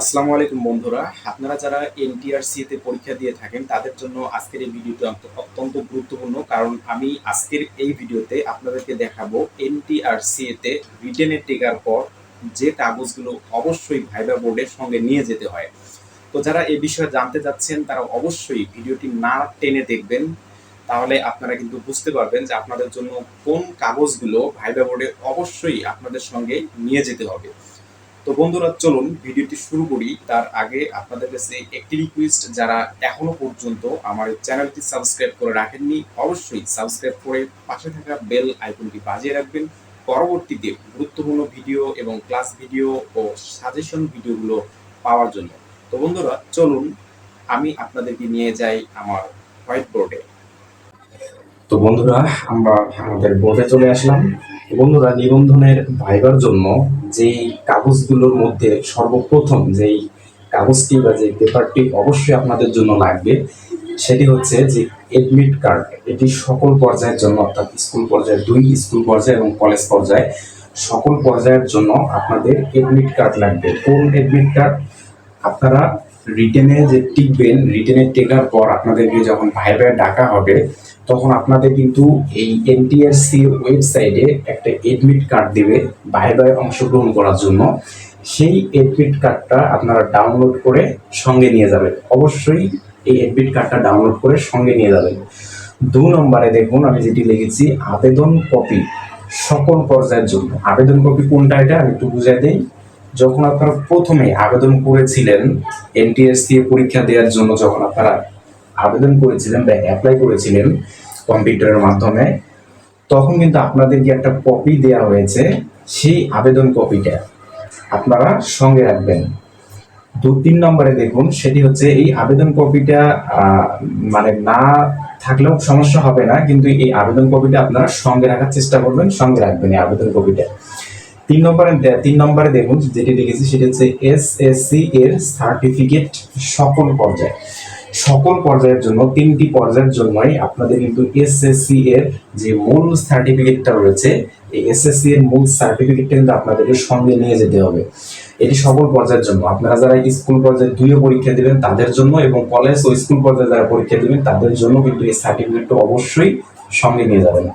আসসালামু আলাইকুম বন্ধুরা। আপনারা যারা এনটিআরসি তে পরীক্ষা দিয়ে থাকেন, তাদের জন্য আজকের এই ভিডিওটি অত্যন্ত গুরুত্বপূর্ণ, কারণ আমি আজকের এই ভিডিওতে আপনাদেরকে দেখাবো এনটিআরসি তে রিটেনে টেকার পর যে কাগজগুলো অবশ্যই ভাইবা বোর্ডের সঙ্গে নিয়ে যেতে হয়। তো যারা এই বিষয়ে জানতে যাচ্ছেন, তারা অবশ্যই ভিডিওটি না টেনে দেখবেন। তাহলে আপনারা কিন্তু বুঝতে পারবেন যে আপনাদের জন্য কোন কাগজগুলো ভাইবা বোর্ডে অবশ্যই আপনাদের সঙ্গে নিয়ে যেতে হবে। তো বন্ধুরা, চলুন ভিডিওটি শুরু করি। তার আগে আপনাদের কাছে একটি রিকোয়েস্ট যারা এখনও পর্যন্ত আমার চ্যানেলটি সাবস্ক্রাইব করে রাখেননি, অবশ্যই সাবস্ক্রাইব করে পাশে থাকা বেল আইকনটি বাজিয়ে রাখবেন। পরবর্তীতে গুরুত্বপূর্ণ ভিডিও এবং ক্লাস ভিডিও ও সাজেশন ভিডিওগুলো পাওয়ার জন্য। তো বন্ধুরা, চলুন, আমি আপনাদেরকে নিয়ে যাই আমার হোয়াইট বোর্ডে তো বন্ধুরা, আমরা আমাদের বোর্ডে চলে আসলাম। বন্ধুরা, নিবন্ধনের ভাইবার জন্য যেই কাগজগুলোর মধ্যে সর্বপ্রথম যেই কাগজটি বা যে পেপারটি অবশ্যই আপনাদের জন্য লাগবে, সেটি হচ্ছে যে এডমিট কার্ড এটি সকল পর্যায়ের জন্য, অর্থাৎ স্কুল পর্যায়ে দুই স্কুল পর্যায়ে এবং কলেজ পর্যায়ে, সকল পর্যায়ের জন্য আপনাদের এডমিট কার্ড লাগবে। কোন এডমিট কার্ড আপনারা রিটেনে যে টিকবেন রিটেনে টেকার পর আপনাদেরকে যখন ভাইভায় ডাকা হবে তখন আপনাদের কিন্তু এই এনটিআরসি ওয়েবসাইটে একটা এডমিট কার্ড দিবে ভাইভায় অংশগ্রহণ করার জন্য। সেই এডমিট কার্ডটা আপনারা ডাউনলোড করে সঙ্গে নিয়ে যাবেন। অবশ্যই এই এডমিট কার্ডটা ডাউনলোড করে সঙ্গে নিয়ে যাবেন। দু নম্বরে দেখুন, আমি যেটি লিখেছি, আবেদন কপি সকল পর্যায়ের জন্য। আবেদন কপি কোনটা এটা? আমি একটু বুঝাই দিই। যখন আপনারা প্রথমে আবেদন করেছিলেন এনটিএসসি পরীক্ষা দেওয়ার জন্য, যখন আপনারা আবেদন করেছিলেন বা অ্যাপ্লাই করেছিলেন কম্পিউটারের মাধ্যমে, তখন কিন্তু আপনাদেরকে একটা কপি দেওয়া হয়েছে, সেই আবেদন কপিটা আপনারা সঙ্গে রাখবেন। দু তিন নম্বরে দেখুন, সেটি হচ্ছে এই আবেদন কপিটা মানে না থাকলেও সমস্যা হবে না, কিন্তু এই আবেদন কপিটা আপনারা সঙ্গে রাখার চেষ্টা করবেন, সঙ্গে রাখবেন এই আবেদন কপিটা তিন নম্বরে তিন নম্বরে দেখুন, যেটি লিখেছি সেটি হচ্ছে এস এস সি এর সার্টিফিকেট সকল পর্যায়ে। সকল পর্যায়ের জন্য, তিনটি পর্যায়ের জন্যই আপনাদের কিন্তু এসএসসি এর যে মূল সার্টিফিকেটটা রয়েছে, এই এসএসসি এর মূল সার্টিফিকেটটা কিন্তু আপনাদেরকে সঙ্গে নিয়ে যেতে হবে। এটি সকল পর্যায়ের জন্য। আপনারা যারা স্কুল পর্যায়ে দুইও পরীক্ষা দিবেন, তাদের জন্য এবং কলেজ ও স্কুল পর্যায়ে যারা পরীক্ষা দিবেন, তাদের জন্য কিন্তু এই সার্টিফিকেটটা অবশ্যই সঙ্গে নিয়ে যাবেন।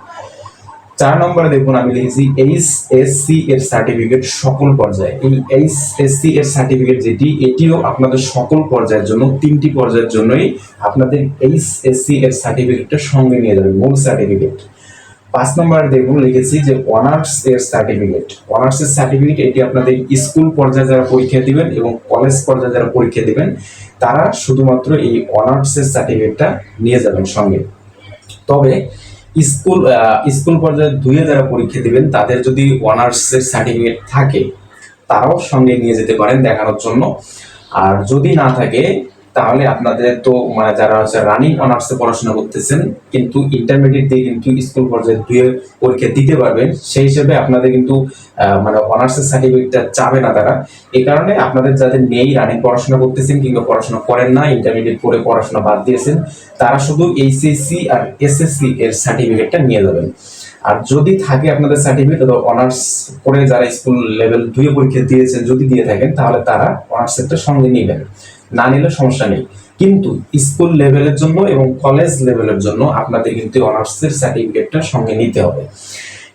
চার নম্বরে দেখুন আমি লিখেছি এইচ এস সি এর সার্টিফিকেট সকল পর্যায়ে। এই এইচ এস সি এর সার্টিফিকেট যেটি, এটিও আপনাদের সকল পর্যায়ের জন্য, তিনটি পর্যায়ের জন্যই আপনাদের এইচ এস সি এর সার্টিফিকেটটা সঙ্গে নিয়ে যাবে, মূল সার্টিফিকেট পাঁচ নম্বরে দেখুন লিখেছি যে অনার্স এর সার্টিফিকেট অনার্স এর সার্টিফিকেট এটি আপনাদের স্কুল পর্যায়ে যারা পরীক্ষা দিবেন এবং কলেজ পর্যায়ে যারা পরীক্ষা দিবেন, তারা শুধুমাত্র এই অনার্স এর সার্টিফিকেটটা নিয়ে যাবেন সঙ্গে। তবে স্কুল স্কুল পর্যায়ে দুইয়ে যারা পরীক্ষা দিবেন, তাদের যদি অনার্সের সার্টিফিকেট থাকে, তারাও সঙ্গে নিয়ে যেতে পারেন দেখানোর জন্য। আর যদি না থাকে তাহলে আপনাদের তো মানে যারা হচ্ছে রানিং অনার্সে পড়াশোনা করতেছেন, কিন্তু ইন্টারমিডিয়েট দিয়ে কিন্তু স্কুল পর্যায়ে দুয়ে পরীক্ষা দিতে পারবেন, সেই হিসেবে আপনাদের কিন্তু মানে অনার্সের সার্টিফিকেটটা চাবে না তারা। এই কারণে আপনাদের যাদের নেই রানিং পড়াশোনা করতেছেন কিংবা পড়াশোনা করেন না ইন্টারমিডিয়েট পড়ে পড়াশোনা বাদ দিয়েছেন, তারা শুধু এইচএসসি আর এসএসসি এর সার্টিফিকেটটা নিয়ে যাবেন। আর যদি থাকে আপনাদের সার্টিফিকেট অনার্স করে যারা স্কুল লেভেল দুই পরীক্ষা দিয়েছেন, যদি দিয়ে থাকেন, তাহলে তারা অনার্সেরটা সঙ্গে নেবেন। না নিলে সমস্যা নেই। কিন্তু স্কুল লেভেলের জন্য এবং কলেজ লেভেলের জন্য আপনাদের কিন্তু অনার্সের সার্টিফিকেটটা সঙ্গে নিতে হবে।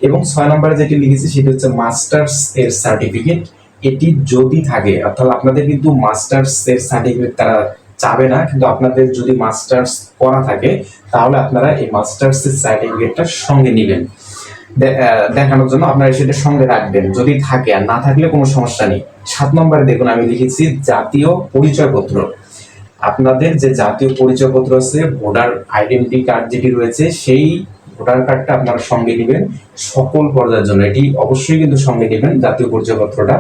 এবং ছয় নম্বরে যেটি লিখেছি সেটি হচ্ছে মাস্টার্স এর সার্টিফিকেট। এটি যদি থাকে, অর্থাৎ আপনাদের কিন্তু মাস্টার্স এর সার্টিফিকেট তারা চাবে না, কিন্তু আপনাদের যদি মাস্টার্স করা থাকে, তাহলে আপনারা এই মাস্টার্স এর সার্টিফিকেটটা সঙ্গে নেবেন। দেখানোর জন্য আপনারা সেটা সঙ্গে রাখবেন। যদি থাকে, আর না থাকলে কোনো সমস্যা নেই। সাত নম্বরে দেখুন, আমি লিখেছি জাতীয় পরিচয়পত্র। আপনাদের যে জাতীয় পরিচয়পত্র আছে, ভোটার আইডেন্টি কার্ড যেটি রয়েছে, সেই ভোটার কার্ডটা আপনারা সঙ্গে নেবেন সকল পর্যায়ের জন্য। এটি অবশ্যই কিন্তু সঙ্গে নেবেন জাতীয় পরিচয়পত্রটা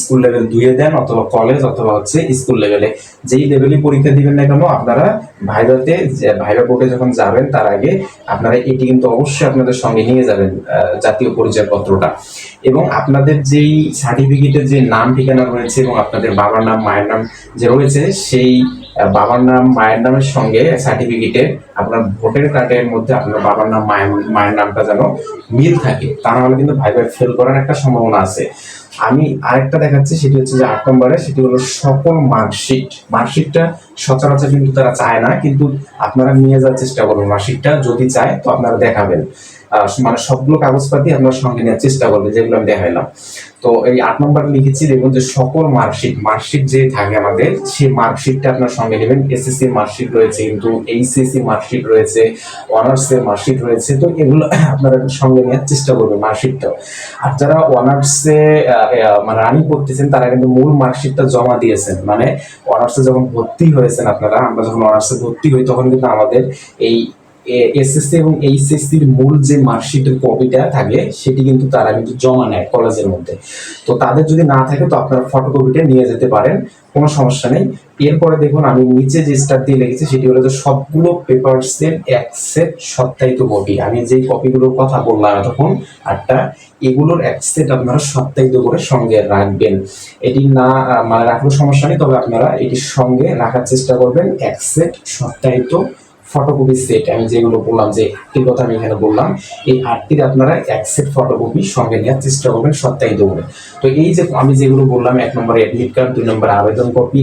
স্কুল লেভেল দুইয়ে দেন অথবা কলেজ অথবা হচ্ছে স্কুল লেভেলে। যেই লেভেলে পরীক্ষা দিবেন না কেন, আপনারা ভাইভাতে যে ভাইভা বোর্ডে যখন যাবেন, তার আগে আপনারা এটি কিন্তু অবশ্যই আপনাদের সঙ্গে নিয়ে যাবেন জাতীয় পরিচয়পত্রটা। এবং আপনাদের যেই সার্টিফিকেটের যে নাম ঠিকানা রয়েছে এবং আপনাদের বাবার নাম, মায়ের নাম যে রয়েছে, সেই বাবার নাম, মায়ের নামের সঙ্গে সার্টিফিকেটে আপনার ভোটের কার্ডের মধ্যে আপনার বাবার নাম, মায়ের মায়ের নামটা যেন মিল থাকে, তা নাহলে কিন্তু ভাই ভাই ফেল করার একটা সম্ভাবনা আছে। আমি আরেকটা দেখাচ্ছি, সেটি হচ্ছে যে আট নম্বরে সেটি হলো সকল মার্কশিট। মার্কশিটটা সচরাচর কিন্তু তারা চায় না, কিন্তু আপনারা নিয়ে যাওয়ার চেষ্টা করবেন মার্কশিটটা যদি চায়, তো আপনারা দেখাবেন। মানে সবগুলো কাগজপাতি আপনার সঙ্গে নেওয়ার চেষ্টা করবেন যেগুলো আমি দেখাইলাম। তো এই আট নম্বর লিখেছি দেখুন যে সকল মার্কশিট মার্কশিট যে থাকে আমাদের, সেই মার্কশিটটা আপনার সঙ্গে নেবেন। এসএসসি মার্কশিট রয়েছে, কিন্তু এইচএসসি মার্কশিট রয়েছে অনার্স এর মার্কশিট রয়েছে, তো এগুলো আপনারা সঙ্গে নেওয়ার চেষ্টা করবেন মার্কশিটটাও আর যারা অনার্সে মানে রানিং করতেছেন, তারা কিন্তু মূল মার্কশিটটা জমা দিয়েছেন। মানে অনার্সে যখন ভর্তি হয়েছেন আপনারা, আমরা যখন অনার্সে ভর্তি হই, তখন কিন্তু আমাদের এই এসএসসি এবং এইচএসসির মূল যে মার্কশিটের কপিটা থাকে, সেটি কিন্তু তারা কিন্তু জমা নেয় কলেজের মধ্যে। তো তাদের যদি না থাকে, তো আপনারা ফটোকপিটা নিয়ে যেতে পারেন, কোনো সমস্যা নেই। এরপরে দেখুন, আমি নিচে যে স্টার দিয়ে লিখেছি, সেটি হলো যে সবগুলো পেপারসের এক সেট সত্যায়িত কপি আমি যেই কপিগুলোর কথা বললাম এতক্ষণ, আটটা, এগুলোর এক সেট আপনারা সত্যায়িত করে সঙ্গে রাখবেন। এটি না মানে রাখলেও সমস্যা নেই, তবে আপনারা এটির সঙ্গে রাখার চেষ্টা করবেন। এক সেট সত্যায়িত ফটোকপি সেট আমি যেগুলো বললাম যে আটটির কথা আমি এখানে বললাম, এই আটটির আপনারা এক সেট ফটোকপি সঙ্গে নেওয়ার চেষ্টা করবেন সত্যায়িত করে তো এই যে আমি যেগুলো বললাম, এক নম্বরে অ্যাডমিট কার্ড দুই নম্বরে আবেদন কপি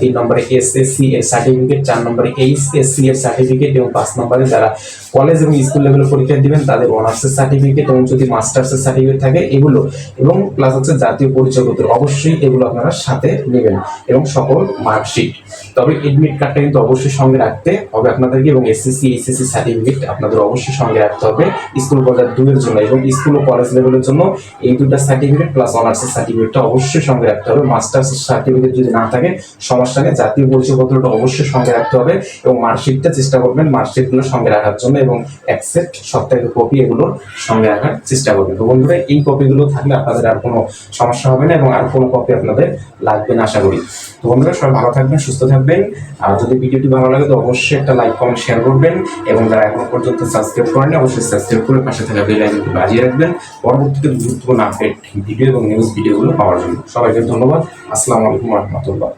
তিন নম্বরে এস এস সি এর সার্টিফিকেট চার নম্বরে এইচ এস সি এর সার্টিফিকেট এবং পাঁচ নম্বরে যারা কলেজ এবং স্কুল লেভেলে পরীক্ষা দিবেন, তাদের অনার্সের সার্টিফিকেট এবং যদি মাস্টার্সের সার্টিফিকেট থাকে, এগুলো এবং প্লাস হচ্ছে জাতীয় পরিচয়পত্র অবশ্যই এগুলো আপনারা সাথে নেবেন এবং সকল মার্কশিট তবে এডমিট কার্ডটা কিন্তু অবশ্যই সঙ্গে রাখতে হবে আপনাদেরকে এবং এসএসসি এইচএসসি সার্টিফিকেট আপনাদের অবশ্যই সঙ্গে রাখতে হবে। স্কুল পর্যায়ে দুইয়ের জন্য এবং স্কুল ও কলেজ লেভেলের জন্য এই দুটো সার্টিফিকেট প্লাস অনার্সের সার্টিফিকেটটা অবশ্যই সঙ্গে রাখতে হবে। মাস্টার্স সার্টিফিকেট যদি না থাকে সমস্যা নেই জাতীয় পরিচয়পত্রটা অবশ্যই সঙ্গে রাখতে হবে এবং মার্কশিটটা চেষ্টা করবেন মার্কশিটগুলো সঙ্গে রাখার জন্য এবং অ্যাকসেপ্ট সপ্তাহের কপি এগুলোর সঙ্গে রাখার চেষ্টা করবেন। তো বন্ধুরা, এই কপিগুলো থাকলে আপনাদের আর কোনো সমস্যা হবে না এবং আর কোনো কপি আপনাদের লাগবে না, আশা করি। তো বন্ধুরা, সবাই ভালো থাকবেন, সুস্থ থাকবেন। আর যদি ভিডিওটি ভালো লাগে তো অবশ্যই একটা লাইক কমেন্ট শেয়ার করবেন এবং যারা এখনও পর্যন্ত সাবস্ক্রাইব করেনি অবশ্যই সাবস্ক্রাইব করে পাশে থাকা বেল আইকনটি বাজিয়ে রাখবেন। পরবর্তীতে গুরুত্বপূর্ণ আপডেট ভিডিও এবং নিউজ ভিডিওগুলো পাওয়ার জন্য। সবাইকে ধন্যবাদ। আসসালামু আলাইকুম রহমতুল্লাহ।